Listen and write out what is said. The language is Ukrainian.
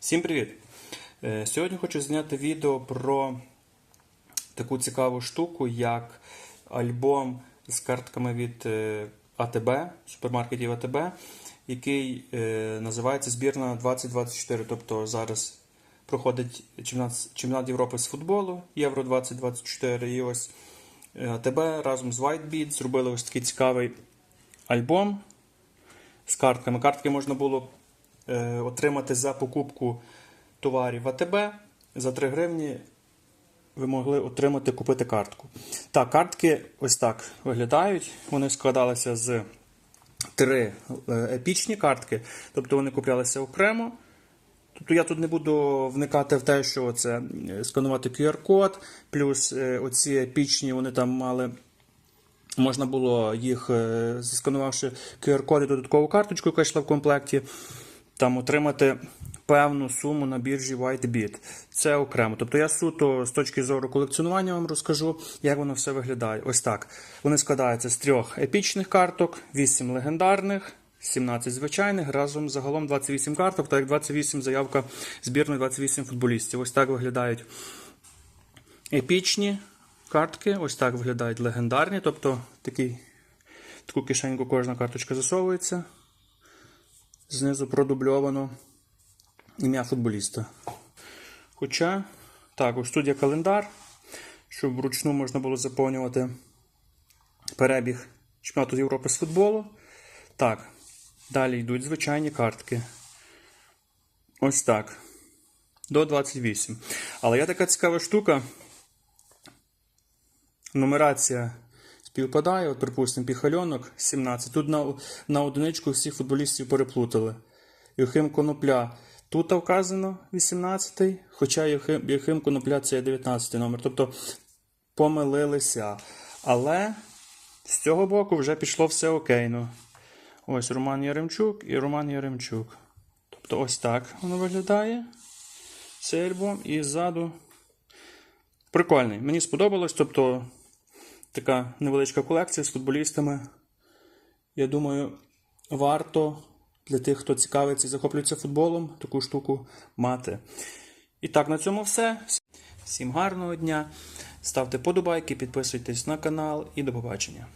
Всім привіт! Е, Сьогодні хочу зняти відео про таку цікаву штуку, як альбом з картками від е, АТБ, супермаркетів АТБ, який е, називається Збірна 2024. Тобто зараз проходить чемпіонат, Європи з футболу Євро 2024. І ось АТБ разом з Whitebeat зробили ось такий цікавий альбом з картками. Картки можна було отримати за покупку товарів АТБ. За 3 гривні ви могли отримати, купити картку. Так, картки ось так виглядають. Вони складалися з три е, епічні картки, тобто вони куплялися окремо. Тобто я тут не буду вникати в те, що це е, сканувати QR-код, плюс е, оці епічні вони там мали. Можна було їх, е, засканувавши QR-код і додаткову карточку, яка йшла в комплекті, там отримати певну суму на біржі WhiteBit. Це окремо. Тобто я суто з точки зору колекціонування вам розкажу, як воно все виглядає. Ось так. Вони складаються з трьох епічних карток, 8 легендарних. 17 звичайних, разом загалом 28 карток, так як 28 заявка збірної 28 футболістів. Ось так виглядають епічні картки. Ось так виглядають легендарні. Тобто такий, таку кишеньку кожна карточка засовується. Знизу продубльовано ім'я футболіста. Хоча, так, ось тут є календар, щоб вручну можна було заповнювати перебіг чемпіонату Європи з футболу. Так, далі йдуть звичайні картки. Ось так. До 28. Але є така цікава штука. Нумерація співпадає, от, припустимо, піхальонок 17. Тут на, на одиничку всіх футболістів переплутали. Юхим Конопля. Тут вказано 18, хоча Юхим, Юхим Конопля це є 19 номер. Тобто помилилися. Але з цього боку вже пішло все окейно. Ось Роман Яремчук і Роман Яремчук. Тобто ось так воно виглядає. Цей альбом і ззаду. Прикольний. Мені сподобалось. Тобто така невеличка колекція з футболістами. Я думаю, варто для тих, хто цікавиться і захоплюється футболом, таку штуку мати. І так, на цьому все. Всім гарного дня. Ставте подобайки, підписуйтесь на канал і до побачення.